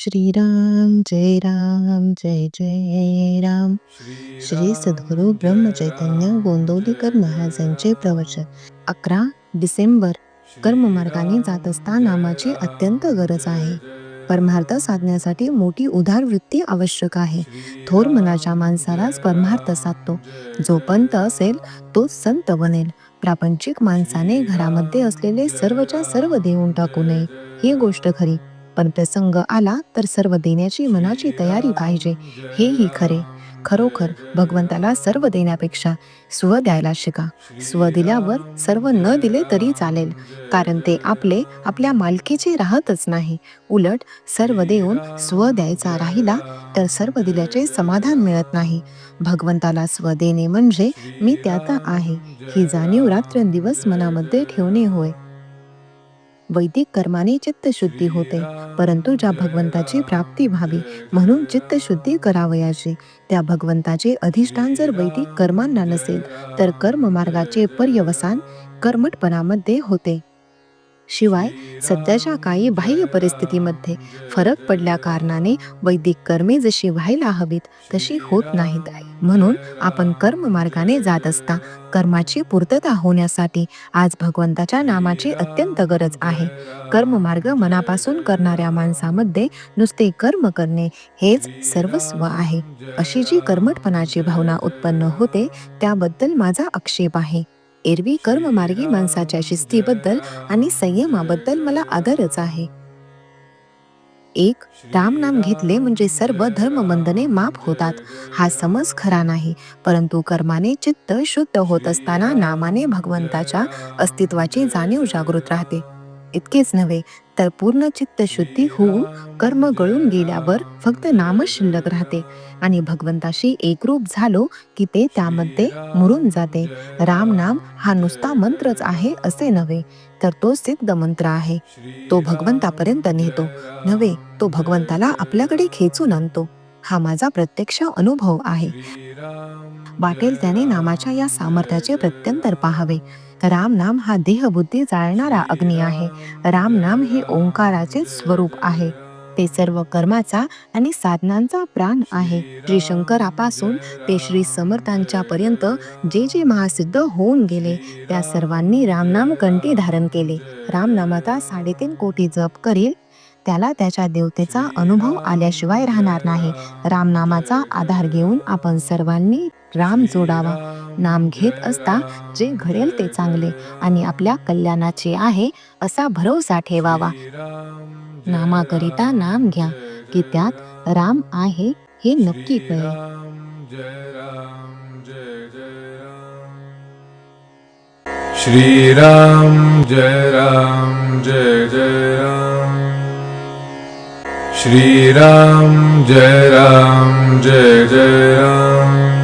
श्रीराम जय राम जय जय राम. श्री सद्गुरू ब्रह्म चैतन्य गोंदवलीकर महाराजांचे प्रवचन. अकरा डिसेंबर. कर्ममार्गाने जात असता नामाची अत्यंत गरज आहे. परमार्थ साधण्यासाठी मोठी उदार वृत्ती आवश्यक आहे. थोर मनाच्या माणसालाच परमार्थ साधतो. जो पंत असेल तोच संत बनेल. प्रापंचिक माणसाने घरामध्ये असलेले सर्वच्या सर्व देऊन टाकू नये. ही गोष्ट खरी. पण प्रसंग आला तर सर्व देण्याची मनाची तयारी पाहिजे. हेही खरे. खरोखर भगवंताला सर्व देण्यापेक्षा स्व द्यायला शिका. स्व दिल्यावर सर्व न दिले तरी चालेल. कारण ते आपले आपल्या मालकीचे राहतच नाही. उलट सर्व देऊन स्व द्यायचा राहिला तर सर्व दिल्याचे समाधान मिळत नाही. भगवंताला स्व देणे म्हणजे मी त्यात आहे. ही जाणीव रात्रंदिवस मनामध्ये ठेवणे होय. वैदिक कर्माने चित्तशुद्धी होते. परंतु ज्या भगवंताची प्राप्ती व्हावी म्हणून चित्तशुद्धी करावयाची. त्या भगवंताचे अधिष्ठान जर वैदिक कर्मांना नसेल तर कर्ममार्गाचे पर्यवसान कर्मटपणामध्ये होते. शिवाय सध्याच्या काही बाह्य परिस्थितीमध्ये फरक पडल्या कारणाने वैदिक कर्मे जशी व्हायला हवीत तशी होत नाहीत. म्हणून आपण कर्म मार्गाने जात असता कर्माची पूर्तता होण्यासाठी आज भगवंताच्या नामाची अत्यंत गरज आहे. कर्म मार्ग मनापासून करणाऱ्या माणसामध्ये नुसते कर्म करणे हेच सर्वस्व आहे. अशी जी कर्मटपणाची भावना उत्पन्न होते त्याबद्दल माझा आक्षेप आहे. एरवी कर्ममार्गी माणसाच्या शिस्तीबद्दल आणि संयमाबद्दल मला आदरच आहे. एक राम नाम घेतले म्हणजे सर्व धर्मबंधने माफ होतात. हा समज खरा नाही परंतु कर्माने चित्त शुद्ध होत असताना नामाने भगवंताच्या अस्तित्वाची जाणीव जागृत राहते. इतकेच नव्हे तर पूर्ण चित्त शुद्धी होऊन कर्म गळून गेल्यावर फक्त नाम शिल्लक राहते. आणि भगवंताशी एकरूप झालो की ते त्यामध्ये मुरून जाते. राम नाम हा नुसता मंत्रच आहे असे नव्हे तर तो सिद्ध मंत्र आहे. तो भगवंतापर्यंत नेतो. नव्हे तो भगवंताला आपल्याकडे खेचून आणतो. हा माझा प्रत्यक्ष अनुभव आहे. वाटेल त्याने नामाच्या या सामर्थ्याचे प्रत्यंतर पाहावे. राम नाम हा देहबुद्धी जाळणारा अग्नी आहे. राम नाम हे ओंकाराचे स्वरूप आहे. ते सर्व कर्माचा आणि साधनांचा प्राण आहे. श्री शंकरापासून ते श्री समर्थांच्या पर्यंत जे जे महासिद्ध होऊन गेले त्या सर्वांनी रामनाम कंठी धारण केले. रामनामाचा साडेतीन कोटी जप करील त्याला त्याच्या देवतेचा अनुभव आल्याशिवाय राहणार नाही. रामनामाचा आधार घेऊन आपण सर्वांनी राम जोडावा. नाम घेत असता जे घडेल ते चांगले आणि आपल्या कल्याणाचे आहे असा भरोसा ठेवावा. नामाकरिता नाम घ्या की त्यात राम आहे हे नक्की कळेल. श्रीराम जय राम जय जय राम. श्रीराम जय राम जय जय राम.